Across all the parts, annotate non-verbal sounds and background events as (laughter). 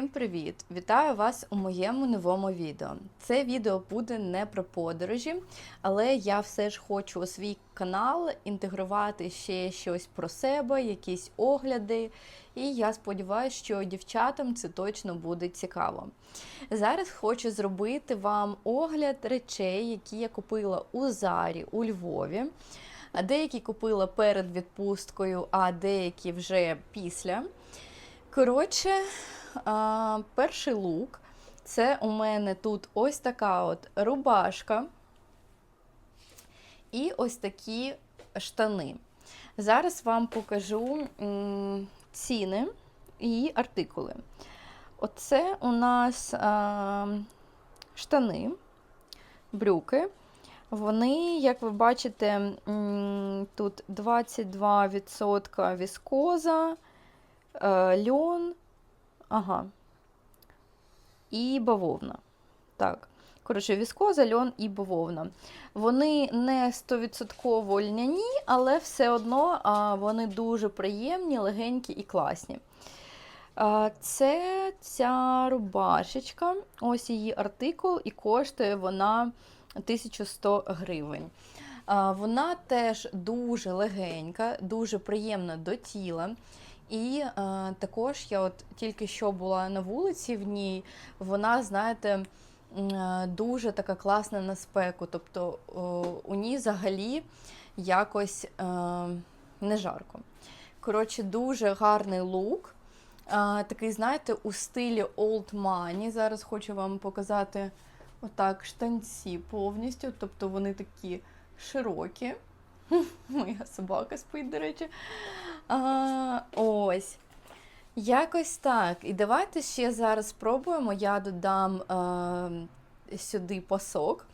Всім привіт! Вітаю вас у моєму новому відео. Це відео буде не про подорожі, але я все ж хочу у свій канал інтегрувати ще щось про себе, якісь огляди. І я сподіваюся, що дівчатам це точно буде цікаво. Зараз хочу зробити вам огляд речей, які я купила у Зарі у Львові. Деякі купила перед відпусткою, а деякі вже після. Коротше, перший лук це у мене тут ось така от рубашка і ось такі штани. Зараз вам покажу ціни і артикули. Оце у нас а, штани, брюки. Вони, як ви бачите, тут 22% віскоза. Е, льон, ага, і бавовна. Так. Коротше, віскоза, льон і бавовна. Вони не 100% льняні, але все одно а, вони дуже приємні, легенькі і класні. А, Це ця рубашечка, ось її артикул, і коштує вона 1100 гривень. А, Вона теж дуже легенька, дуже приємна до тіла. І е, також я от тільки що була на вулиці в ній, вона, знаєте, е, дуже така класна на спеку. Тобто е, у ній взагалі якось е, не жарко. Коротше, дуже гарний лук. Е, такий, знаєте, у стилі Old Money. Зараз хочу вам показати отак штанці повністю. Тобто вони такі широкі. (laughs) Моя собака спить, до речі. А, Ось. Якось так. І давайте ще зараз спробуємо. Я додам е, сюди пасок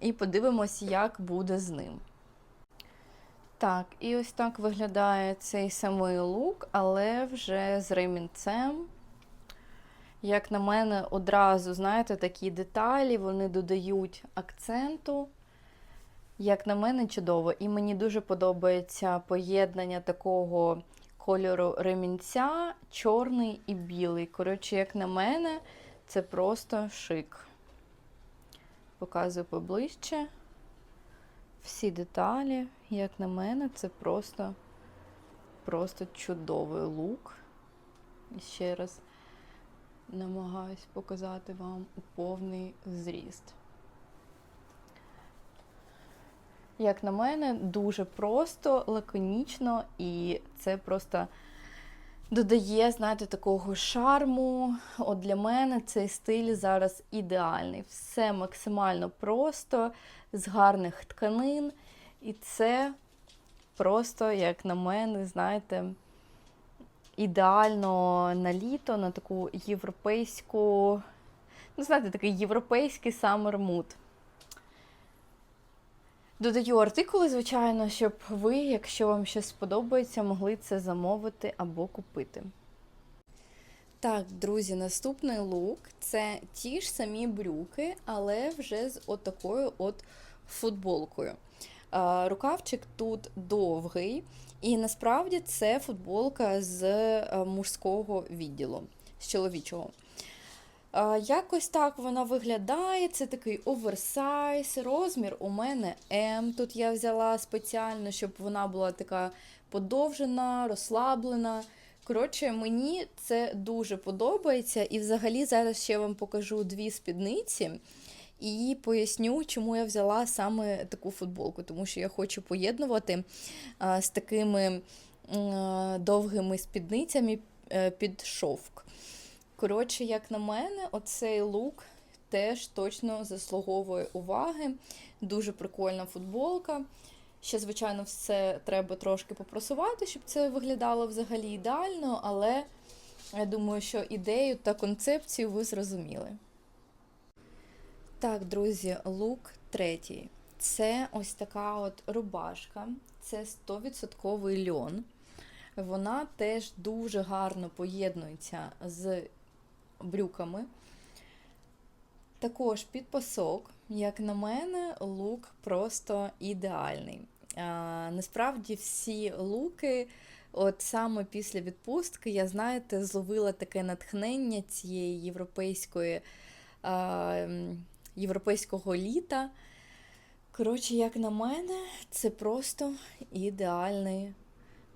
і подивимось, як буде з ним. Так, і ось так виглядає цей самий лук, але вже з ремінцем. Як на мене, одразу, знаєте, такі деталі, вони додають акценту. Як на мене, чудово. І мені дуже подобається поєднання такого кольору ремінця, чорний і білий. Коротше, як на мене, це просто шик. Показую поближче. Всі деталі, як на мене, це просто, просто чудовий лук. І ще раз намагаюсь показати вам повний зріст. Як на мене, дуже просто, лаконічно, і це просто додає, знаєте, такого шарму. От для мене цей стиль зараз ідеальний. Все максимально просто, з гарних тканин. І це просто, як на мене, знаєте, ідеально на літо, на таку європейську, ну, знаєте, такий європейський mood. Додаю артикули, звичайно, щоб ви, якщо вам щось сподобається, могли це замовити або купити. Так, друзі, наступний лук це ті ж самі брюки, але вже з отакою от футболкою. Рукавчик тут довгий, і насправді це футболка з мужського відділу, з чоловічого. Якось так вона виглядає. Це такий оверсайз. Розмір у мене М. Тут я взяла спеціально, щоб вона була така подовжена, розслаблена. Коротше, мені це дуже подобається. І взагалі зараз ще вам покажу дві спідниці і поясню, чому я взяла саме таку футболку, тому що я хочу поєднувати з такими довгими спідницями е, під шовк. Коротше, як на мене, оцей лук теж точно заслуговує уваги. Дуже прикольна футболка. Ще, звичайно, все треба трошки попросувати, щоб це виглядало взагалі ідеально, але я думаю, що ідею та концепцію ви зрозуміли. Так, друзі, лук третій. Це ось така от рубашка, це 100% льон. Вона теж дуже гарно поєднується з брюками. Також під пасок, як на мене, лук просто ідеальний. А, Насправді всі луки От саме після відпустки я, знаєте, зловила таке натхнення цієї європейської, а, європейського літа. Коротше, як на мене, це просто ідеальний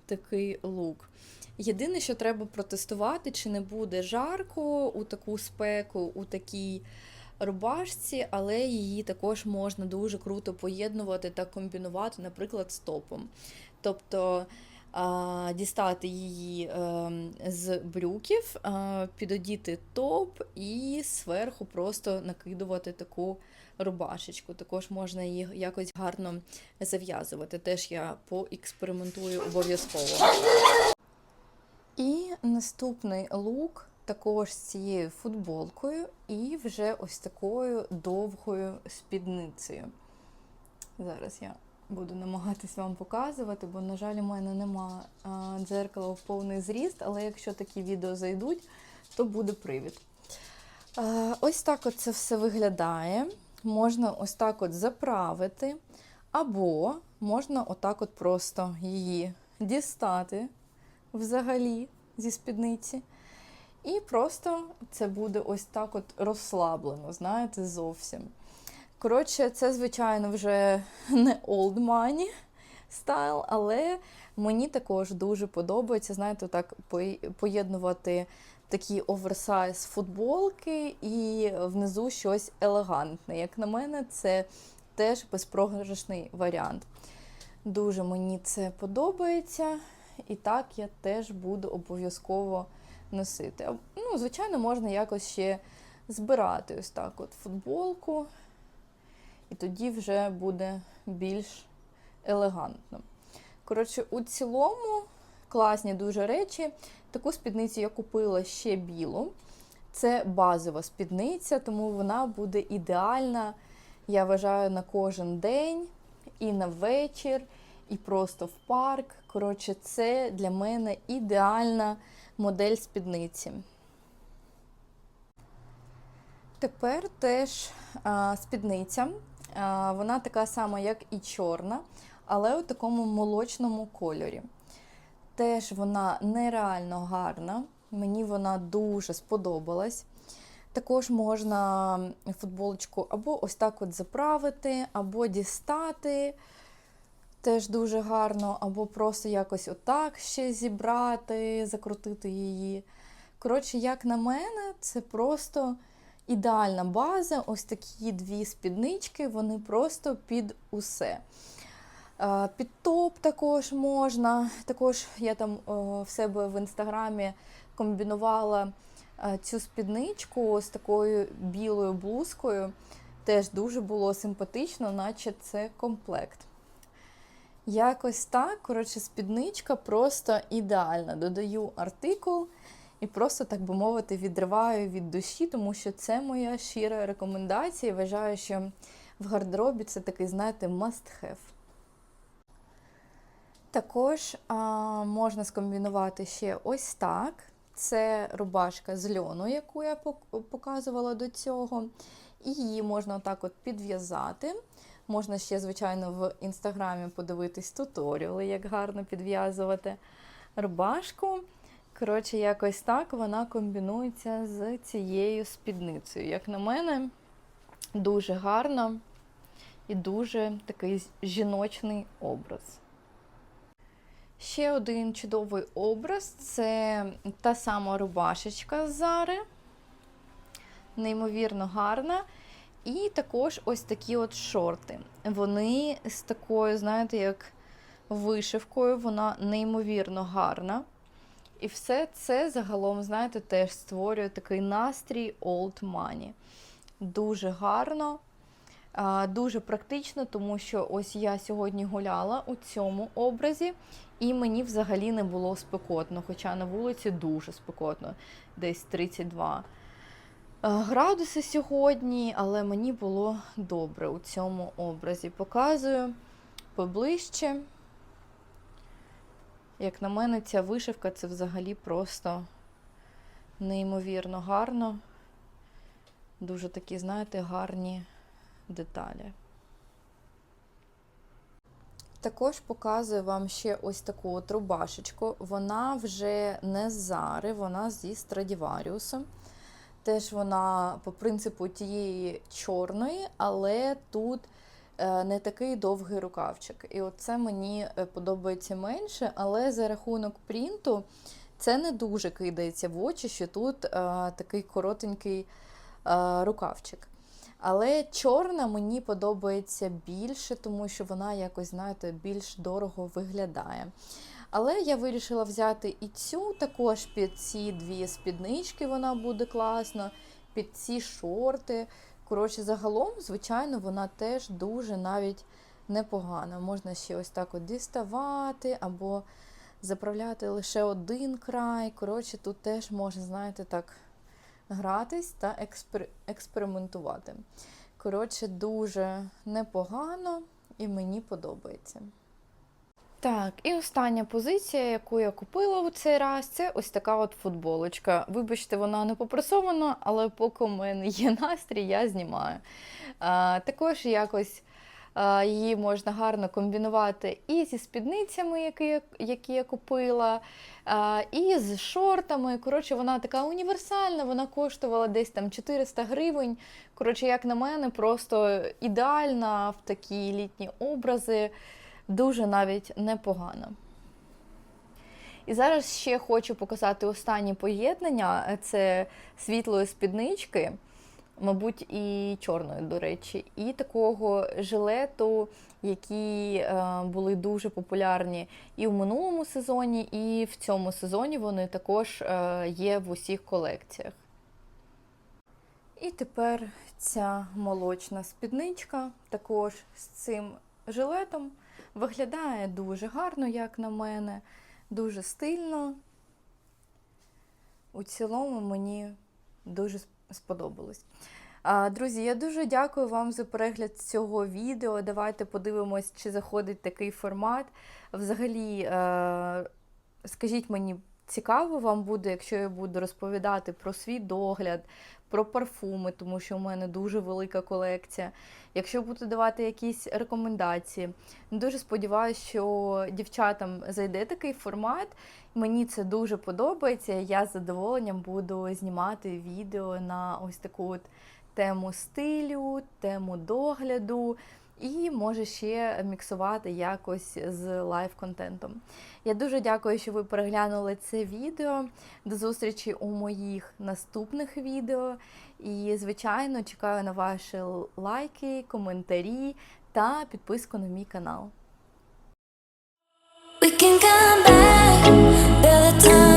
такий лук. Єдине, що треба протестувати, чи не буде жарко у таку спеку, у такій рубашці, але її також можна дуже круто поєднувати та комбінувати, наприклад, з топом. Тобто а, дістати її е, з брюків, підодіти топ і зверху просто накидувати таку рубашечку. Також можна її якось гарно зав'язувати. Теж я поекспериментую обов'язково. І наступний лук також з цією футболкою і вже ось такою довгою спідницею. Зараз я буду намагатись вам показувати, бо, на жаль, у мене нема дзеркала в повний зріст, але якщо такі відео зайдуть, то буде привід. Ось так от це все виглядає. Можна ось так от заправити, або можна отак от просто її дістати взагалі зі спідниці. І просто це буде ось так от розслаблено, знаєте, зовсім. Коротше, це, звичайно, вже не old money стайл, але мені також дуже подобається, знаєте, так поєднувати такі оверсайз футболки і внизу щось елегантне. Як на мене, це теж безпрограшний варіант. Дуже мені це подобається. І так я теж буду обов'язково носити. Ну, Звичайно, можна якось ще збирати ось так от футболку, і тоді вже буде більш елегантно. Коротше, у цілому класні дуже речі. Таку спідницю я купила ще білу. Це базова спідниця, тому вона буде ідеальна, я вважаю, на кожен день і на вечір, і просто в парк. Коротше, це для мене ідеальна модель спідниці. Тепер теж а, спідниця. А, вона така сама, як і чорна, але у такому молочному кольорі. Теж вона нереально гарна, мені вона дуже сподобалась. Також можна футболочку або ось так от заправити, або дістати. Теж дуже гарно, або просто якось отак ще зібрати, закрутити її. Коротше, як на мене, це просто ідеальна база. Ось такі дві спіднички, вони просто під усе. Під топ також можна. Також я там в себе в інстаграмі комбінувала цю спідничку з такою білою блузкою. Теж дуже було симпатично, наче це комплект. Якось так, коротше, спідничка просто ідеальна. Додаю артикул і просто, так би мовити, відриваю від душі, тому що це моя щира рекомендація. Вважаю, що в гардеробі це такий, знаєте, must have. Також а, можна скомбінувати ще ось так. Це рубашка з льону, яку я показувала до цього. І її можна отак от підв'язати. Можна ще, звичайно, в інстаграмі подивитись туторіали, як гарно підв'язувати рубашку. Коротше, якось так вона комбінується з цією спідницею. Як на мене, дуже гарно і дуже такий жіночний образ. Ще один чудовий образ це та сама рубашечка з Зари. Неймовірно гарна. І також ось такі от шорти. Вони з такою, знаєте, як вишивкою, вона неймовірно гарна. І все це загалом, знаєте, теж створює такий настрій old money. Дуже гарно, дуже практично, тому що ось я сьогодні гуляла у цьому образі, і мені взагалі не було спекотно, хоча на вулиці дуже спекотно, десь 32 градуси сьогодні, але мені було добре у цьому образі. Показую поближче. Як на мене, ця вишивка це взагалі просто неймовірно гарно. Дуже такі, знаєте, гарні деталі. Також показую вам ще ось таку от рубашечку. Вона вже не з Зари, вона зі Страдіваріусу. Теж вона по принципу тієї чорної, але тут е, не такий довгий рукавчик. І оце мені е, подобається менше, але за рахунок принту це не дуже кидається в очі, що тут е, такий коротенький рукавчик. Але чорна мені подобається більше, тому що вона якось, знаєте, більш дорого виглядає. Але я вирішила взяти і цю також під ці дві спіднички, вона буде класно, під ці шорти. Коротше, загалом, звичайно, вона теж дуже навіть непогана. Можна ще ось так от діставати або заправляти лише один край. Коротше, тут теж можна, знаєте, так гратись та експер... експериментувати. Коротше, дуже непогано і мені подобається. Так, і остання позиція, яку я купила у цей раз, це ось така от футболочка. Вибачте, вона не попресована, але поки у мене є (laughs) настрій, я знімаю. А, також якось її можна гарно комбінувати і зі спідницями, які, які я купила, і з шортами. Коротше, вона така універсальна, вона коштувала десь там 400 гривень. Коротше, як на мене, просто ідеальна в такі літні образи дуже навіть непогано. І зараз ще хочу показати останнє поєднання: це світлої спіднички, мабуть, і чорної, до речі, і такого жилету, які е, були дуже популярні і в минулому сезоні, і в цьому сезоні вони також е, є в усіх колекціях. І тепер ця молочна спідничка також з цим жилетом. Виглядає дуже гарно, як на мене, дуже стильно. У цілому мені дуже сп- сподобалось. Друзі, я дуже дякую вам за перегляд цього відео. Давайте подивимось, чи заходить такий формат. Взагалі, е, скажіть мені, цікаво вам буде, якщо я буду розповідати про свій догляд, про парфуми, тому що у мене дуже велика колекція. Якщо буду давати якісь рекомендації, дуже сподіваюся, що дівчатам зайде такий формат. Мені це дуже подобається. Я з задоволенням буду знімати відео на ось таку от тему стилю, тему догляду. І може ще міксувати якось з лайв-контентом. Я дуже дякую, що ви переглянули це відео. До зустрічі у моїх наступних відео. І, звичайно, чекаю на ваші лайки, коментарі та підписку на мій канал. We can come back,